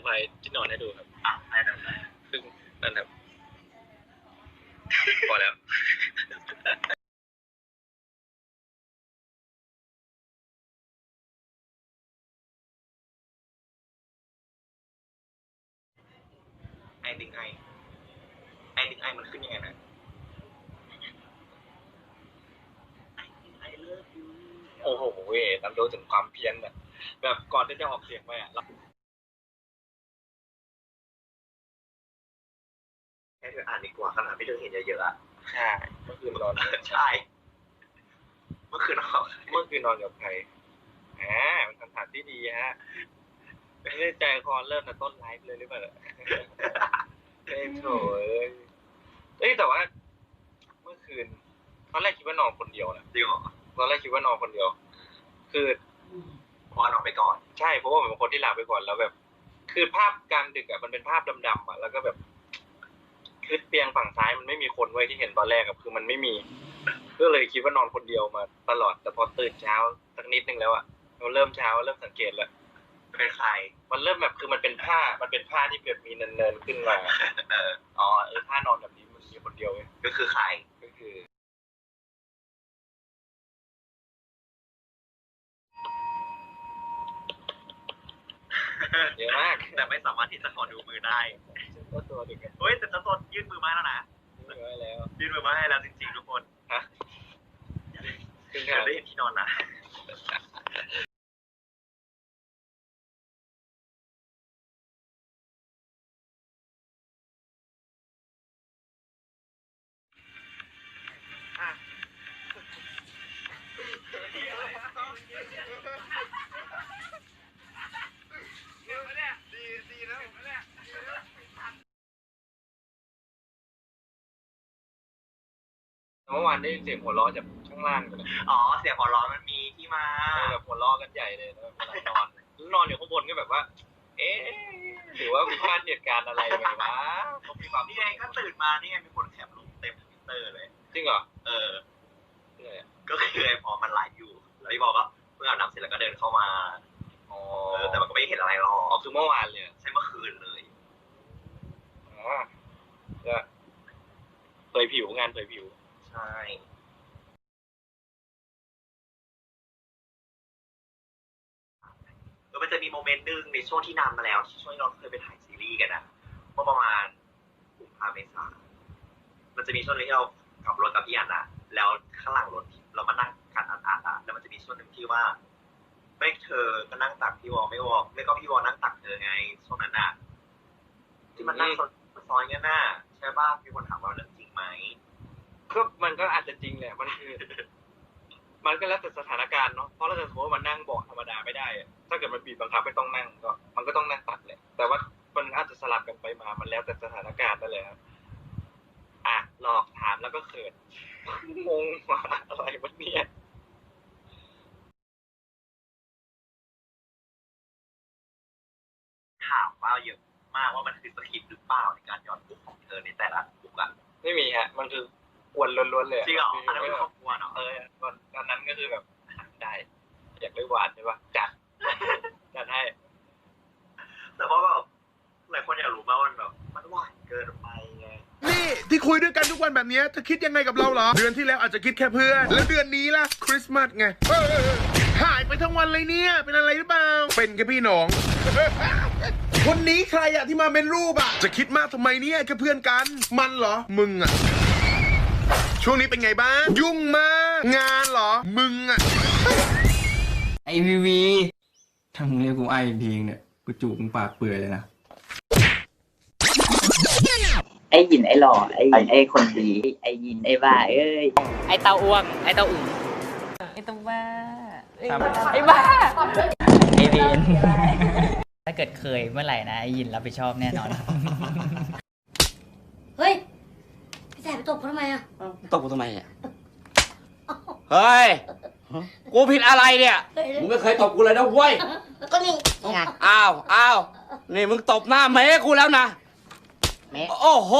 ร์ไพรส์ที่นอนให้ดูครับอะได้ได้ได้ซึ่งนั่นครับพอแล้วไอติงไอไอติงไอมันขึ้นยังไงนะไอติงไอเลิฟยูโอ้โหเว้ยนำรู้ถึงความเพี้ยนแบบแบบก่อนที่จะออกเสียงไปอะ ให้เธออ่านดีกว่าขนาดไม่เธอเห็นเยอะๆอะใช่เมื่อคืนนอนใช่เมื่อคืนเราเมื่อคืนนอนกับใครอ่าเป็นคำถามที่ดีฮะไม่ได้ใจคอเริ่มแต่ต้นไลฟ์เลยหรือเปล่าเอ้ยโถเอ้ยเอ้ยแต่ว่า เมื่อคืนตอนแรกคิดว่านอนคนเดียวนะจริงเหรอตอนแรกคิดว่านอนคนเดียว คือพอนอนไปก่อน ใช่เพราะว่าผมเป็นคนที่หลับไปก่อนแล้วแบบ คือภาพกลางดึกอะมันเป็นภาพดำๆอะแล้วก็แบบ คือเตียงฝั่งซ้ายมันไม่มีคนไว้ยที่เห็นตอนแรกอะคือมันไม่มี ก็เลยคิดว่านอนคนเดียวมาตลอดแต่พอตื่นเช้าสักนิดนึงแล้วอะเราเริ่มเช้าเริ่มสังเกตแล้วเป็นใครมันเริ่มแบบคือมันเป็นผ้า มันเป็นผ้าที่แบบมีเนินๆขึ้นมาเอออ๋อเออผ้านอนแบบนี้มันมีคนเดียวเว้ยก็คือใครก็คือ เยอะมากแต่ไม่สามารถที่จะขอดูมือได้ก็ตัวดึกอะเฮ้ยแต่เจ้าตัวยื่นมือมาแล้วนะเยอะแล้วยื่นมือมาให้แล้วจริงๆทุกคนถึงอยาขากดได้เห็นที่นอนนะ เมื่อวานได้ยินเสียงหัวเราะจากข้างล่างอยู่เลยอ๋อ เสียงหัวเร้อนมันมีที่มาเออแบบหัวเราะกันใหญ่เลยแล้วเวลานอนแล้วนอนอยู่ข้างบนก็แบบว่า เอ๊ะหรือว่ามีพลาดเหตุการณ์อะไรไหมวะเขามีความนี่ไงก็ตื่นมานี่ไงมีคนแคปรูปเต็มทวิตเตอร์เลย จริงเหรอเออเหนื่อยอะก็คือไอ้พอมันไลฟ์อยู่ แล้วพี่บอกก็เพิ่งอาบน้ำเสร็จแล้วก็เดินเข้ามาอ๋อเออแต่มันก็ไม่เห็นอะไรหรออ๋อกคือเมื่อวานเลยอะใช่เมื่อคืนเลย อ๋อก็เผยผิวงานเผยผิว ใช่เออมันจะมีโมเมนต์หนึ่งในช่วงที่นานมาแล้วช่วงที่เราเคยไปถ่ายซีรีส์กันอะเมื่อประมาณกุมภาเมษามันจะมีช่วงหนึงที่เราขับรถกับพี่อันอะแล้วข้างหลังรถเรามานั่งกันอัดๆอะแล้วมันจะมีช่วงหนึ่งที่ว่าไม่เธอก็นั่งตักพี่วอไม่วอไม่ก็พี่วอนั่งตักเธอไงช่วงนั้นอะที่มันนั่งซ้อนๆกันน่ะใช่ป่ะมีคนถามว่าเรื่องจริงไหม ก็มันก็อาจจะจริงแหละมันคือ มันก็แล้วแต่สถานการณ์เนาะเพราะเราจะสมมติว่ามันนั่งเบาะธรรมดาไม่ได้อะถ้าเกิดมันบีบบังคับให้ต้องนั่งก็ มันก็ต้องนั่งตัดแหละแต่ว่ามันอาจจะสลับกันไปมา มันแล้วแต่สถานการณ์นั่นแหละครับอะหลอกถามแล้วก็เขินงงว่าอะไรวะเนี่ยถามว่าเยอะมากว่ามันคือสคริปต์หรือเปล่าในการย้อนบุกของเธอในแต่ละบุกอะไม่มีฮะ มันคือ กวนล้วนๆเลยะจริงเหรออันนั้นไม่เป็นแบครอบบครัวเนาะเออวันตอนนั้นก็คือแบบได้อยากได้หวานใช่ปะจัดจัดให้แต่ว่าแบบหลายคนอยากรู้มากว่ามันแบบมันหวานเกินไปไงนี่ที่คุยด้วยกันทุกวันแบบเนี้ยเธอคิดยังไงกับเราเหรอ เดือนที่แล้วอาจจะคิดแค่เพื่อน แล้วเดือนนี้ล่ะคริสต์มาสไงเออหายไปทั้งวันเลยเนี่ย เป็นอะไรหรือเปล่า เป็นแค่พี่น้อง คนนี้ใครอะที่มาเป็นรูปอะจะคิดมากทำไมเนี่ยแค่เพื่อนกัน มันเหรอ มึงอะ ช่วงนี้เป็นไงบ้าง ยุ่งมาก งานเหรอ มึงอะไอพีวีถ้ามึงเรียกกูไออีกทีเนี่ยกูจูบมึงปากเปื่อยเลยนะไอ้หยินไอ้หล่อไอ้หยินไอ้คนดีไอ้หยินไอ้บ้าเอ้ยไอเต้าอ้วงไอเต้าอึ่งไอเต้าบ้าครับไอบ้าไอเวนถ้าเกิดเคยเมื่อไหร่นะไอยินรับผิดชอบแน่นอน เฮ้ย พี่แสบไปตบเขาทำไมอะ ตบกูทำไมอะเฮ้ย กูผิดอะไรเนี่ยเฮ้ยมึงไม่เคยตบกูเลยนะเว้ย ก็นี่ไงอ้าว อ้าว นี่มึงตบหน้าเมกูแล้วนะ แม่ โอ้โห